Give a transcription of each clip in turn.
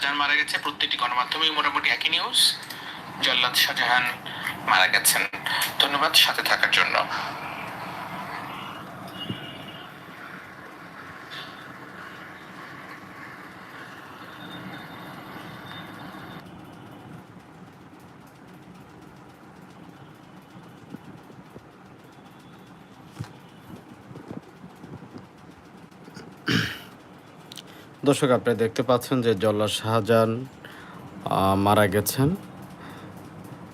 শাহজাহান মারা গেছে, প্রত্যেকটি গণমাধ্যমে মোটামুটি একই নিউজ জল্লাদ শাহজাহান মারা গেছেন। ধন্যবাদ সাথে থাকার জন্য। দর্শক, আপনি দেখতে পাচ্ছেন যে জল্লা শাহজাহান মারা গেছেন।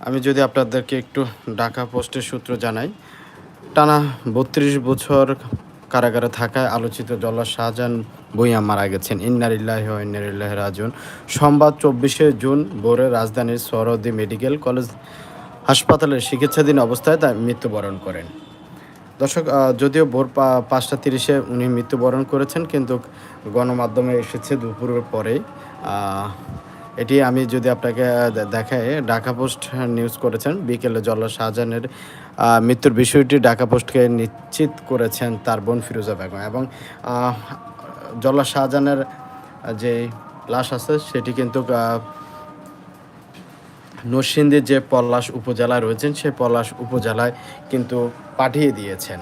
আমি যদি আপনাদেরকে একটু ঢাকা পোস্টের সূত্র জানাই, টানা বত্রিশ বছর কারাগারে থাকায় আলোচিত জল্লা শাহজাহান বইয়া মারা গেছেন। ইন্নারিল্লাহ ইন্নারিল্লাহ রাজুন সোমবার চব্বিশে জুন ভোরে রাজধানীর সরদি মেডিকেল কলেজ হাসপাতালের চিকিৎসাধীন অবস্থায় তার মৃত্যুবরণ করেন। দর্শক যদিও ভোর পাঁচটা তিরিশে উনি মৃত্যুবরণ করেছেন, কিন্তু গণমাধ্যমে এসেছে দুপুরের পরেই। এটি আমি যদি আপনাকে দেখাই, ঢাকা পোস্ট নিউজ করেছেন, বিকেলে জল্লা শাহজাহানের মৃত্যুর বিষয়টি ঢাকা পোস্টকে নিশ্চিত করেছেন তার বোন ফিরোজা বেগম এবং জল্লা শাহজাহানের যে লাশ আছে, সেটি কিন্তু নরসিংদীর যে পলাশ উপজেলা রয়েছেন, সেই পলাশ উপজেলায় কিন্তু পাঠিয়ে দিয়েছেন।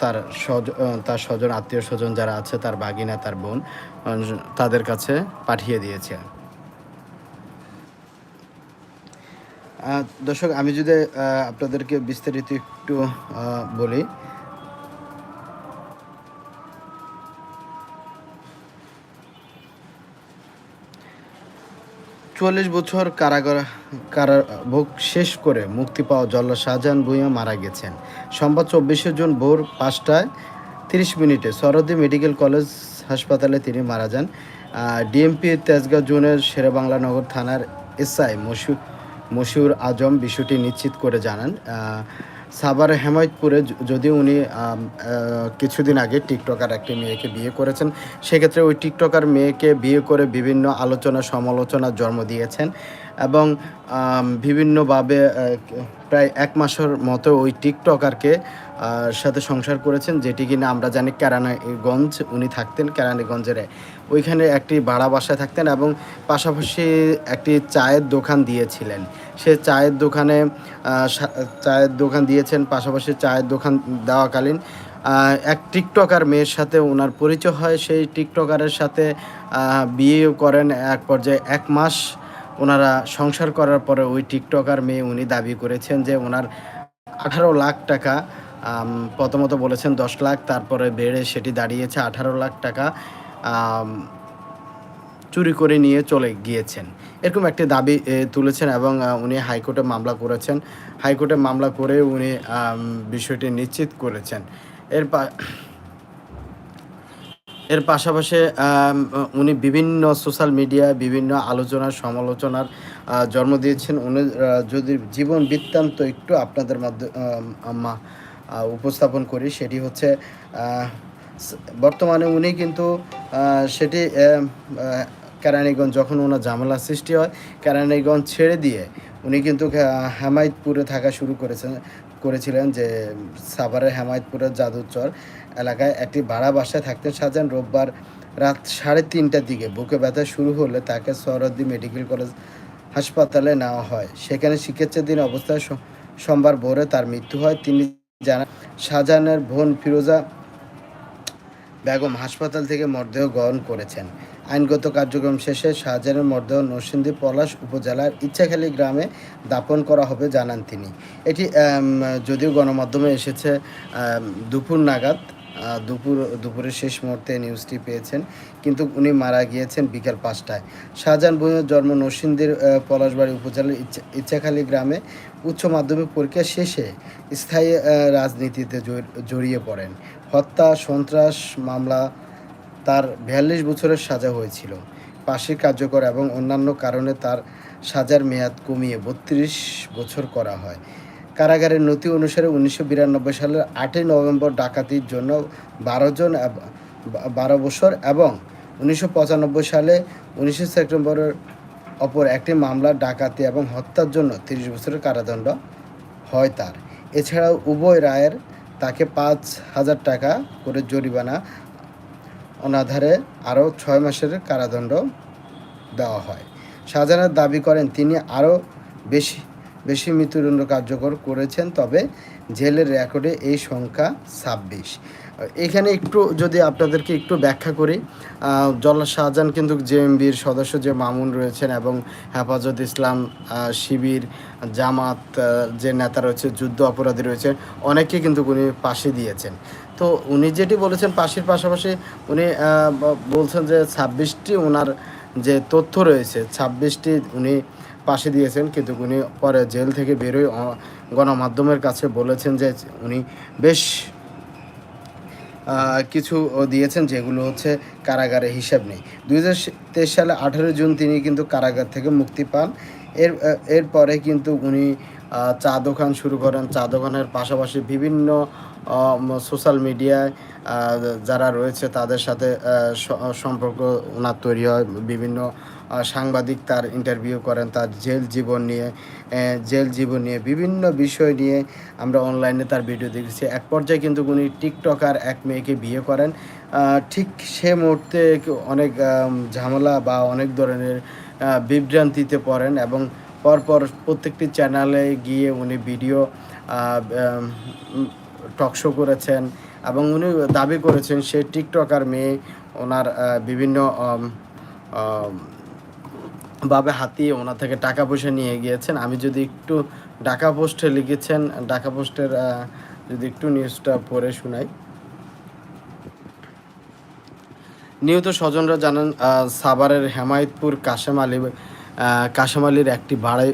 তার স্বজ তার স্বজন, আত্মীয় স্বজন যারা আছে, তার বাগিনা তার বোন তাদের কাছে পাঠিয়ে দিয়েছে। দর্শক, আমি যদি আপনাদেরকে বিস্তারিত একটু বলি চুয়াল্লিশ বছর কারাগার, কারাভোগ শেষ করে মুক্তি পাওয়া জল্লা শাহজাহান ভূঁইয়া মারা গেছেন। সোমবার চব্বিশে জুন ভোর পাঁচটায় তিরিশ মিনিটে সরদি মেডিকেল কলেজ হাসপাতালে তিনি মারা যান। ডিএমপি তেজগাঁও জোনের শেরেবাংলা নগর থানার এসআই মশিউর মশিউর আজম বিষয়টি নিশ্চিত করে জানান। সাভার হেমায়তপুরে যদি উনি কিছুদিন আগে টিকটকার একটি মেয়েকে বিয়ে করেছেন, সেক্ষেত্রে ওই টিকটকার মেয়েকে বিয়ে করে বিভিন্ন আলোচনা সমালোচনার জন্ম দিয়েছেন এবং বিভিন্নভাবে প্রায় এক মাসের মতো ওই টিকটকারকে সাথে সংসার করেছেন, যেটি কিনা আমরা জানি কেরানীগঞ্জ, উনি থাকতেন কেরানীগঞ্জের ওইখানে একটি ভাড়া বাসায় থাকতেন এবং পাশাপাশি একটি চায়ের দোকান দিয়েছিলেন। সে চায়ের দোকানে চায়ের দোকান দিয়েছেন, পাশাপাশি চায়ের দোকান দেওয়াকালীন। এক টিকটকার মেয়ের সাথে ওনার পরিচয় হয়। সেই টিকটকারের সাথে বিয়েও করেন এক পর্যায়ে এক মাস। ওনারা সংসার করার পরে ওই টিকটকার মেয়ে উনি দাবি করেছেন যে ওনার আঠারো লাখ টাকা প্রথমত বলেছেন দশ লাখ, তারপরে বেড়ে সেটি দাঁড়িয়েছে আঠারো লাখ টাকা। চুরি করে নিয়ে চলে গিয়েছেন। এরকম একটি দাবি তুলেছেন এবং উনি হাইকোর্টে মামলা করেছেন। হাইকোর্টে মামলা করে উনি বিষয়টি নিশ্চিত করেছেন। এর এর পাশাপাশি উনি বিভিন্ন সোশ্যাল মিডিয়ায় বিভিন্ন আলোচনা, সমালোচনার জন্ম দিয়েছেন। উনি যদি জীবন বৃত্তান্ত একটু আপনাদের মাধ্যমে উপস্থাপন করি, সেটি হচ্ছে বর্তমানে উনি কিন্তু সেটি কেরানীগঞ্জ, যখন ওনার ঝামেলা সৃষ্টি হয়, কেরানীগঞ্জ ছেড়ে দিয়ে উনি কিন্তু হেমায়তপুরে থাকা শুরু করেছেন, করেছিলেন যে সাভারের হেমায়তপুরের যাদুচর এলাকায় একটি ভাড়া বাসায় থাকতেন। শাহজাহান রোববার রাত সাড়ে তিনটার দিকে বুকে ব্যথা শুরু হলে তাকে সরদ্দি মেডিকেল কলেজ হাসপাতালে নেওয়া হয়। সেখানে চিকিৎসাধীন অবস্থায় সোমবার ভোরে তার মৃত্যু হয়। তিনি জানান শাহজাহানের বোন ফিরোজা বেগম হাসপাতাল থেকে মরদেহ গ্রহণ করেছেন। আইনগত কার্যক্রম শেষে শাহজাহানের মরদেহ নরসিংদী পলাশ উপজেলার ইচ্ছাখালী গ্রামে দাপন করা হবে, জানান তিনি। এটি যদিও গণমাধ্যমে এসেছে দুপুর নাগাদ দুপুর, দুপুরের শেষ মুহূর্তে নিউজটি পেয়েছেন, কিন্তু উনি মারা গিয়েছেন বিকেল পাঁচটায়। শাহজাহান ভূঁইয়ার জন্ম নরসিংদীর পলাশবাড়ি উপজেলার ইচ্ছা- ইচ্ছাখালী গ্রামে উচ্চ মাধ্যমিক পরীক্ষা শেষে স্থায়ী রাজনীতিতে জড়িয়ে পড়েন। হত্যা, সন্ত্রাস মামলা তার বিয়াল্লিশ বছরের সাজা হয়েছিল। পাশে কার্যকর এবং অন্যান্য কারণে তার সাজার মেয়াদ কমিয়ে বত্রিশ বছর করা হয়। কারাগারের নথি অনুসারে উনিশশো বিরানব্বই সালের আটই নভেম্বর ডাকাতির জন্য বারো জন বারো বছর এবং উনিশশো পঁচানব্বই সালে উনিশে সেপ্টেম্বরের অপর একটি মামলা ডাকাতি এবং হত্যার জন্য তিরিশ বছরের কারাদণ্ড হয় তার। এছাড়াও উভয় রায়ের তাকে পাঁচ হাজার টাকা করে জরিমানা অনাধারে আরও ছয় মাসের কারাদণ্ড দেওয়া হয়। শাহজাহানের দাবি করেন, তিনি আরও বেশি বেশি মৃত্যুদণ্ড কার্যকর করেছেন, তবে জেলের রেকর্ডে এই সংখ্যা ছাব্বিশ। এখানে একটু যদি আপনাদেরকে একটু ব্যাখ্যা করি জল্লা শাহজাহান কিন্তু জেএমবির সদস্য যে মামুন রয়েছেন এবং হেফাজত ইসলাম শিবির, জামাত যে নেতা রয়েছে, যুদ্ধ অপরাধী রয়েছে অনেকে কিন্তু উনি পাশে দিয়েছেন। তো উনি যেটি বলেছেন পাশের পাশাপাশি উনি বলছেন যে ছাব্বিশটি ওনার যে তথ্য রয়েছে, ছাব্বিশটি উনি পাশে দিয়েছেন, কিন্তু উনি পরে জেল থেকে বেরোয় গণমাধ্যমের কাছে বলেছেন যে উনি বেশ কিছু দিয়েছেন যেগুলো হচ্ছে কারাগারে হিসাব নেই। দুই হাজার তেইশ সালে আঠারো জুন তিনি কিন্তু কারাগার থেকে মুক্তি পান। এর এরপরে কিন্তু উনি চা দোকান শুরু করেন। চা দোকানের পাশাপাশি বিভিন্ন সোশ্যাল মিডিয়ায় যারা রয়েছে তাদের সাথে সম্পর্ক ওনার তৈরি হয়। বিভিন্ন সাংবাদিক তার ইন্টারভিউ করেন, তার জেল জীবন নিয়ে জেল জীবন নিয়ে, বিভিন্ন বিষয় নিয়ে আমরা অনলাইনে তার ভিডিও দেখেছি। এক পর্যায়ে কিন্তু উনি টিকটকার এক মেয়েকে বিয়ে করেন। ঠিক সে মুহূর্তে অনেক ঝামেলা বা অনেক ধরনের বিভ্রান্তিতে পড়েন এবং পরপর প্রত্যেকটি চ্যানেলে গিয়ে উনি ভিডিও টকশো করেছেন এবং উনি দাবি করেছেন সে টিকটকার মেয়ে ওনার বিভিন্ন ভাবে হাতিয়ে ওনার থেকে টাকা পয়সা নিয়ে গিয়েছেন। আমি যদি একটু ঢাকা পোস্টে লিখেছেন, ঢাকা পোস্টের যদি একটু নিউজটা পড়ে শোনাই। নিহত স্বজনরা জানান সাভারের হেমায়তপুর কাশেম আলী আহ, কাশেম আলীর একটি ভাড়ায়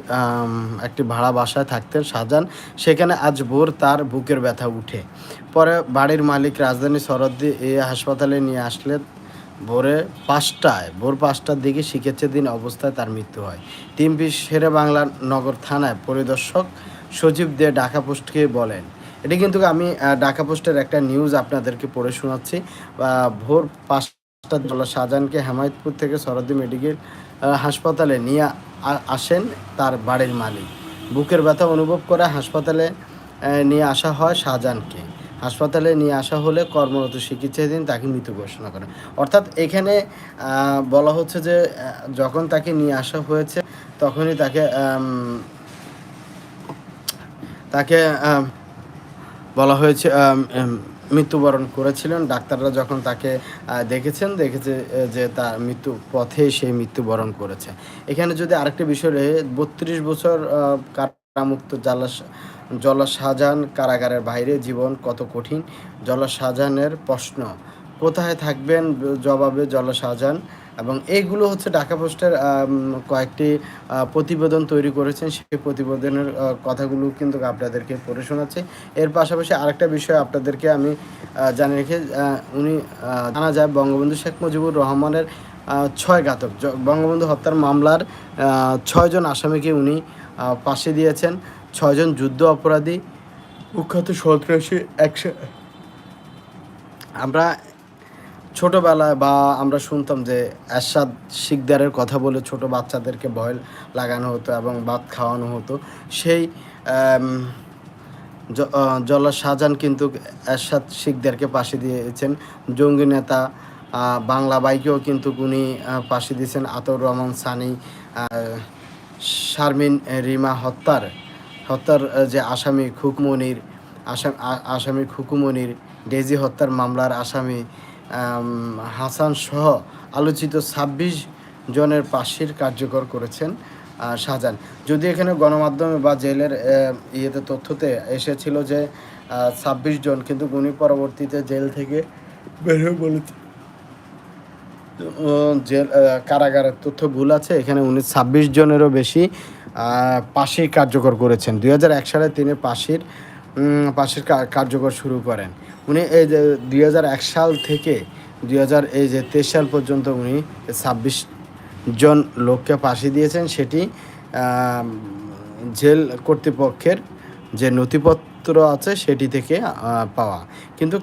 একটি ভাড়া বাসায় থাকতেন শাহজাহান। সেখানে আজ ভোর তার বুকের ব্যথা উঠে। পরে বাড়ির মালিক রাজধানী সরদ্দি এ হাসপাতালে নিয়ে আসলে ভোরে পাঁচটায় ভোর পাঁচটার দিকে শিখেছে দিন অবস্থায় তার মৃত্যু হয়। টিএমপি শেরে বাংলা নগর থানায় পরিদর্শক সজীব দে ঢাকা পোস্টকে বলেন এটি কিন্তু আমি ঢাকা পোস্টের একটা নিউজ আপনাদেরকে পড়ে শোনাচ্ছি। ভোর পাঁচটার জলা শাহজাহানকে হেমায়তপুর থেকে সরদ্দি মেডিকেল হাসপাতালে নিয়ে আসেন তার বাড়ির মালিক। বুকের ব্যথা অনুভব করে হাসপাতালে নিয়ে আসা হয় শাহজাহানকে। হাসপাতালে নিয়ে আসা হলে কর্মরত চিকিৎসাধীন তাকে মৃত ঘোষণা করেন। অর্থাৎ এখানে বলা হচ্ছে যে যখন তাকে নিয়ে আসা হয়েছে, তখনই তাকে তাকে বলা হয়েছে মৃত্যুবরণ করেছিলেন। ডাক্তাররা যখন তাকে দেখেছেন, দেখেছে যে তার মৃত্যু পথে সে মৃত্যুবরণ করেছে। এখানে যদি আরেকটি বিষয় রয়ে, বত্রিশ বছর কারামুক্ত জালাস জলা শাহজাহান কারাগারের বাইরে জীবন কত কঠিন? জলা শাহজাহানের প্রশ্ন, কোথায় থাকবেন? জবাবে জলা শাহজাহান এবং এইগুলো হচ্ছে ঢাকা পোস্টের কয়েকটি প্রতিবেদন তৈরি করেছেন। সেই প্রতিবেদনের কথাগুলো কিন্তু আপনাদেরকে পড়ে শোনাচ্ছি। এর পাশাপাশি আরেকটা বিষয় আপনাদেরকে আমি জানিয়ে রেখে উনি জানা যায় বঙ্গবন্ধু শেখ মুজিবুর রহমানের ছয় ঘাতক। বঙ্গবন্ধু হত্যার মামলার ছয়জন আসামিকে উনি ফাঁসি দিয়েছেন। ছয়জন যুদ্ধ অপরাধী। কুখ্যাত সন্ত্রাসী একশো আমরা ছোটোবেলায় বা আমরা শুনতাম যে এরশাদ শিকদারের কথা বলে ছোট বাচ্চাদেরকে ভয় লাগানো হতো এবং ভাত খাওয়ানো হতো। সেই জল্লা শাহজাহান কিন্তু এরশাদ শিকদারকে পাশে দিয়েছেন। জঙ্গি নেতা বাংলা বাইকেও কিন্তু উনি পাশে দিয়েছেন। আতর রহমান সানি শারমিন রিমা হত্যার হত্যার যে আসামি খুকমনির, আসাম আসামি খুকুমনির ডেজি হত্যার মামলার আসামি হাসান সহ আলোচিত ছাব্বিশ জনের পাশের কার্যকর করেছেন শাহজাহান। যদি এখানে গণমাধ্যমে বা জেলের ইয়েতে তথ্যতে এসেছিল যে ছাব্বিশ জন, কিন্তু উনি পরবর্তীতে জেল থেকে বের হয়ে বলেছে। জেল কারাগারের তথ্য ভুল আছে, এখানে উনি ছাব্বিশ জনেরও বেশি পাশেই কার্যকর করেছেন। দুই হাজার এক সালে তিনি পাশের পাশের কার্যকর শুরু করেন। উনি এই যে দুই সাল থেকে দুই হাজার এই যে তেইশ সাল পর্যন্ত উনি ছাব্বিশ জন লোককে ফাঁসি দিয়েছেন। সেটি জেল কর্তৃপক্ষের যে নথিপত্র আছে সেটি থেকে পাওয়া। কিন্তু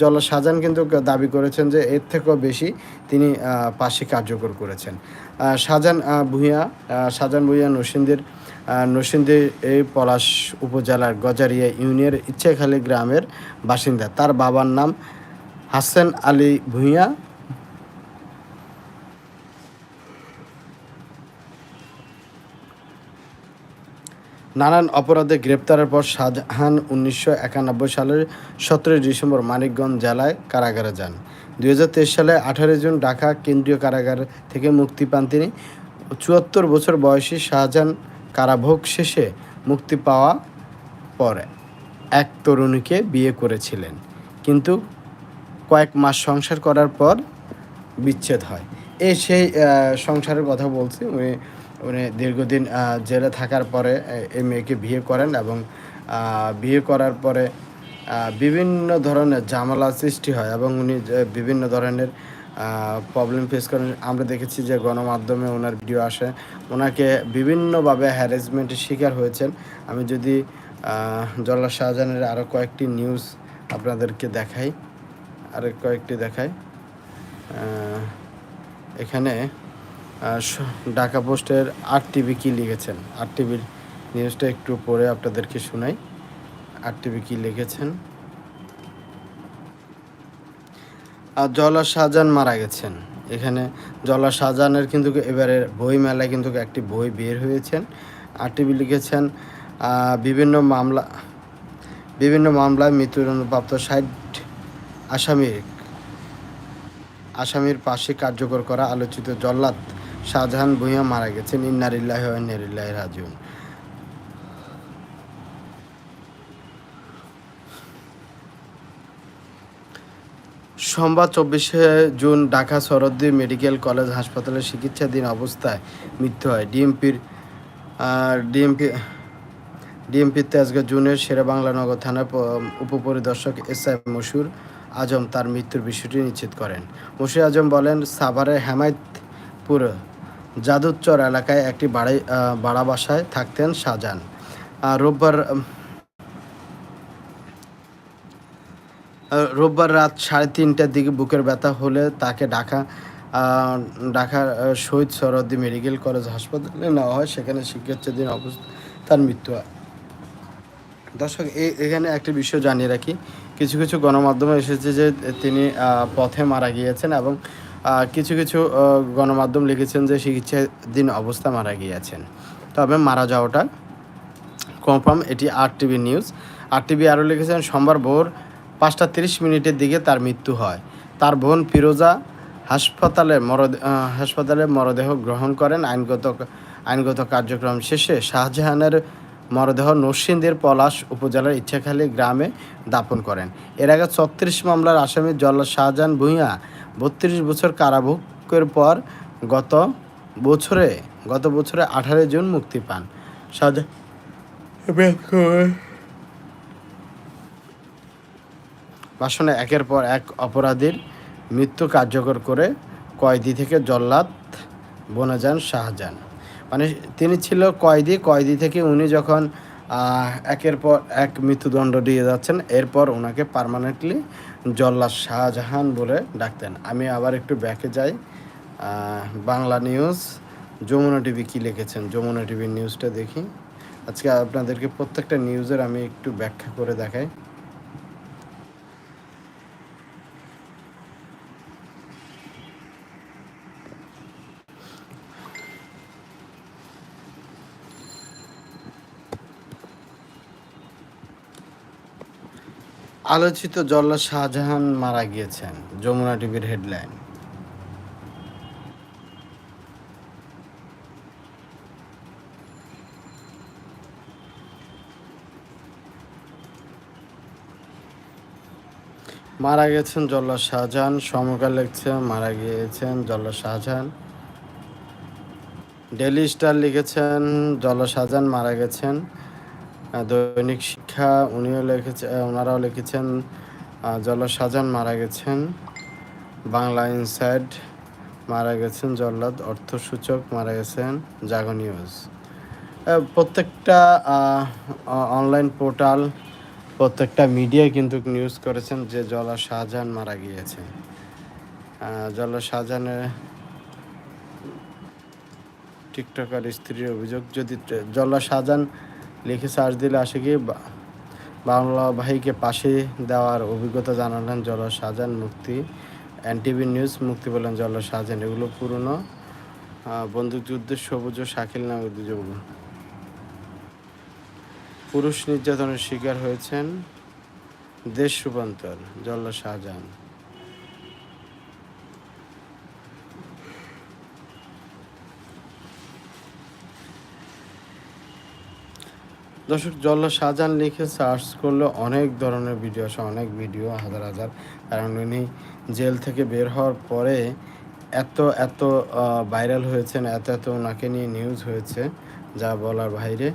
জল শাহজাহান কিন্তু দাবি করেছেন যে এর থেকেও বেশি তিনি পাশে কার্যকর করেছেন। আহ, শাহজাহান ভূঁইয়া নরসিংদীর আহ, নরসিংদী এই পলাশ উপজেলার গজারিয়া ইউনিয়নের ইচ্ছেখালী গ্রামের বাসিন্দা। তার বাবার নাম হাসান আলী ভূঁইয়া। নানান অপরাধে গ্রেপ্তারের পর শাহজাহান উনিশশো একানব্বই সালের সতেরোই ডিসেম্বর মানিকগঞ্জ জেলায় কারাগারে যান। দুই হাজার তেইশ সালে আঠারো জুন ঢাকা কেন্দ্রীয় কারাগার থেকে মুক্তি পান তিনি। চুয়াত্তর বছর বয়সী শাহজাহান কারাভোগ শেষে মুক্তি পাওয়া পর এক তরুণীকে বিয়ে করেছিলেন। কিন্তু কয়েক মাস সংসার করার পর বিচ্ছেদ হয়। এ সেই সংসারের কথা বলছি। উনি উনি দীর্ঘদিন জেলে থাকার পরে এই মেয়েকে বিয়ে করেন এবং বিয়ে করার পরে বিভিন্ন ধরনের ঝামেলা সৃষ্টি হয় এবং উনি বিভিন্ন ধরনের প্রবলেম ফেস করেন। আমরা দেখেছি যে গণমাধ্যমে ওনার ভিডিও আসে। ওনাকে বিভিন্নভাবে হ্যারাসমেন্টের শিকার হয়েছেন। আমি যদি জল্লা শাহজাহানের আরও কয়েকটি নিউজ আপনাদেরকে দেখাই। আরও কয়েকটি দেখাই। এখানে ঢাকা পোস্টের আর টিভি কী লিখেছেন? আর টিভির নিউজটা একটু পরে আপনাদেরকে শোনাই। আর টিভি কী লিখেছেন? আর জলা শাহজাহান মারা গেছেন। এখানে জলা শাহজাহানের কিন্তু এবারে বই মেলায় কিন্তু একটি বই বের হয়েছেন। আর টিভি লিখেছেন বিভিন্ন মামলা, বিভিন্ন মামলায় মৃত্যুদণ্ডপ্রাপ্ত ষাট আসামির আসামির পাশে কার্যকর করা আলোচিত জল্লাদ শাহজাহান ভূঁইয়া মারা গেছেন। ইন্নারিল্লাহ নেরিল্লাহ রাজিউন। সোমবার চব্বিশে June Dhaka Suhrawardy medical college হাসপাতালে চিকিৎসাধীন অবস্থায় মৃত্যু হয়। ডিএমপির ডিএমপি ডিএমপি তেজগাঁ জুনের শেরেবাংলা নগর থানার উপপরিদর্শক এস আই মশুর আজম তার মৃত্যুর বিষয়টি নিশ্চিত করেন। মশুর আজম বলেন, সাভারের হেমায়তপুর যাদুচর এলাকায় একটি বাড়ি ভাড়া বাসায় থাকতেন শাহজাহান। রোববার রোববার রাত সাড়ে তিনটার দিকে বুকের ব্যথা হলে তাকে ঢাকা আহ, শহীদ সরদ্দি মেডিকেল কলেজ হাসপাতালে নেওয়া হয়। সেখানে চিকিৎসাধীন অবস্থা তার মৃত্যু হয়। দর্শক এখানে একটা বিষয় জানিয়ে রাখি। কিছু কিছু গণমাধ্যমে এসেছে যে তিনি পথে মারা গিয়েছেন এবং কিছু কিছু গণমাধ্যম লিখেছেন যে চিকিৎসাধীন অবস্থা মারা গিয়েছেন। তবে মারা যাওয়াটা কনফার্ম এটি R TV news R TV আরও লিখেছেন, সোমবার ভোর পাঁচটা তিরিশ মিনিটের দিকে তার মৃত্যু হয়। তার বোন ফিরোজা হাসপাতালে মরদেহ হাসপাতালে মরদেহ গ্রহণ করেন। আইনগত আইনগত কার্যক্রম শেষে শাহজাহানের মরদেহ নরসিংদীর পলাশ উপজেলার ইচ্ছাখালী গ্রামে দাপন করেন। এর আগে ছত্রিশ মামলার আসামি জল্লা শাহজাহান ভূঁইয়া বত্রিশ বছর কারাভোগের পর গত বছরে গত বছরে আঠারো জুন মুক্তি পান। ভাষণে একের পর এক অপরাধীর মৃত্যু কার্যকর করে কয়েদি থেকে জল্লাদ বনে যান শাহজাহান। মানে তিনি ছিল কয়েদি কয়েদি থেকে উনি যখন একের পর এক মৃত্যুদণ্ড দিয়ে যাচ্ছেন, এরপর ওনাকে পার্মানেন্টলি জল্লাদ শাহজাহান বলে ডাকতেন। আমি আবার একটু ব্যাকে যাই। বাংলা নিউজ যমুনা টিভি কী লিখেছেন? যমুনা টিভির নিউজটা দেখি। আজকে আপনাদেরকে প্রত্যেকটা নিউজের আমি একটু ব্যাখ্যা করে দেখাই। আলোচিত জল্লা শাহজাহান মারা গিয়েছেন, যমুনা টিভির হেডলাইন। মারা গেছেন জল্লা শাহজাহান, সমকাল লিখছে, মারা গিয়েছেন জল্লা শাহজাহান। ডেলি স্টার লিখেছেন জল্লা শাহজাহান মারা গেছেন। দৈনিক শিক্ষা উনিও লিখেছে ওনারাও লিখেছেন আহ, জল্লা শাহজাহান মারা গেছেন বাংলা ইনসাইড মারা গেছেন জল্লাদ অর্থসূচক মারা গেছেন জাগো নিউজ। প্রত্যেকটা অনলাইন পোর্টাল প্রত্যেকটা মিডিয়া কিন্তু নিউজ করেছেন যে জলা শাহজাহান মারা গিয়েছে। আহ, জলা শাহজাহানের টিকটকার স্ত্রীর অভিযোগ যদি ট- জল্লা শাহজাহান লিখে সার্চ দিলে আসে কি বাংলা ভাইকে পাশে দেওয়ার অভিজ্ঞতা জানালেন জল শাহজাহান মুক্তি, এনটিভি নিউজ মুক্তি বলেন জল শাহজাহান এগুলো পুরনো বন্দুকযুদ্ধের সবুজ ও শাকিল নামে দুজন পুরুষ নির্যাতনের শিকার হয়েছেন দেশ রূপান্তর জল্লা শাহজাহান দর্শক, জল্লা শাহজাহান লিখে সার্চ করলে অনেক ধরনের ভিডিও আসে, অনেক ভিডিও, হাজার হাজার। কারণ উনি জেল থেকে বের হওয়ার পরে এত এত ভাইরাল হয়েছেন, এত এত ওনাকে নিয়ে নিউজ হয়েছে, যা বলার বাইরে।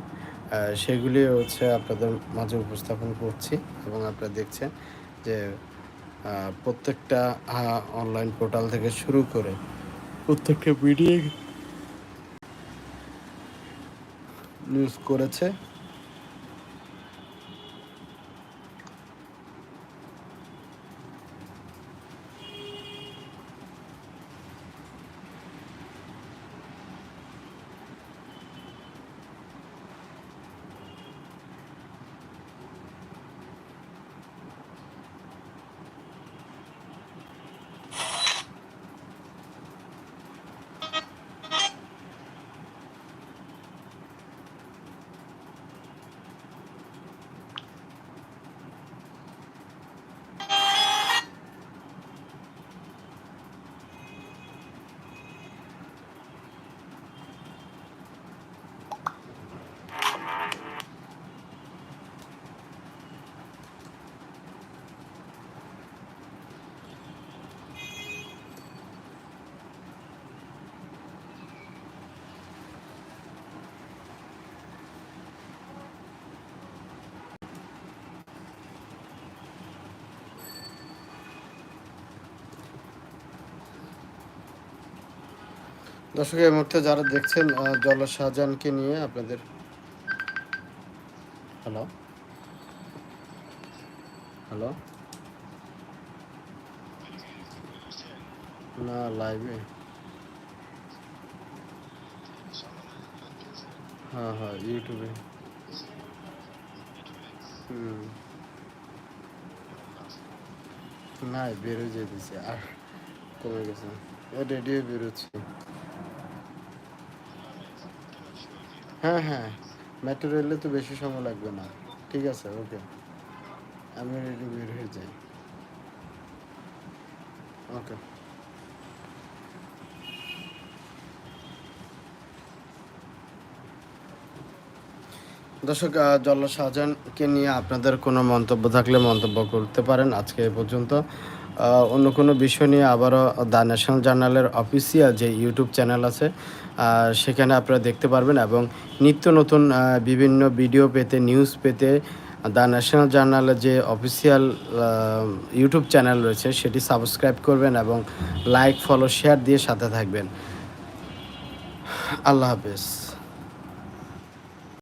সেগুলি হচ্ছে আপনাদের মাঝে উপস্থাপন করছি এবং আপনারা দেখছেন যে প্রত্যেকটা অনলাইন পোর্টাল থেকে শুরু করে প্রত্যেকটা ভিডিও নিউজ করেছে। দর্শক, এই মুহূর্তে যারা দেখছেন জল শাহজাহানকে নিয়ে আপনাদের হ্যালো হ্যালো না লাইভে হ্যাঁ হ্যাঁ ইউটিউবে হুম। না বেরোয় যেতেছে আর কমে গেছে। রেডিও বেরোচ্ছে হ্যাঁ হ্যাঁ। মেট্রো রেলে তো বেশি সময় লাগবে না। ঠিক আছে, ওকে। আমি রেডি বের হয়ে যাই। ওকে। দর্শক জল্লা শাহজাহানকে নিয়ে আপনাদের কোনো মন্তব্য থাকলে মন্তব্য করতে পারেন আজকে এ পর্যন্ত। অন্য কোনো বিষয় নিয়ে আবারও দ্য ন্যাশনাল জার্নালের অফিসিয়াল যে ইউটিউব চ্যানেল আছে সেখানে আপনারা দেখতে পারবেন এবং নিত্য নতুন বিভিন্ন ভিডিও পেতে নিউজ পেতে, দ্য ন্যাশনাল জার্নালের যে অফিসিয়াল ইউটিউব চ্যানেল রয়েছে সেটি সাবস্ক্রাইব করবেন এবং লাইক, ফলো শেয়ার দিয়ে সাথে থাকবেন। আল্লাহ হাফেজ।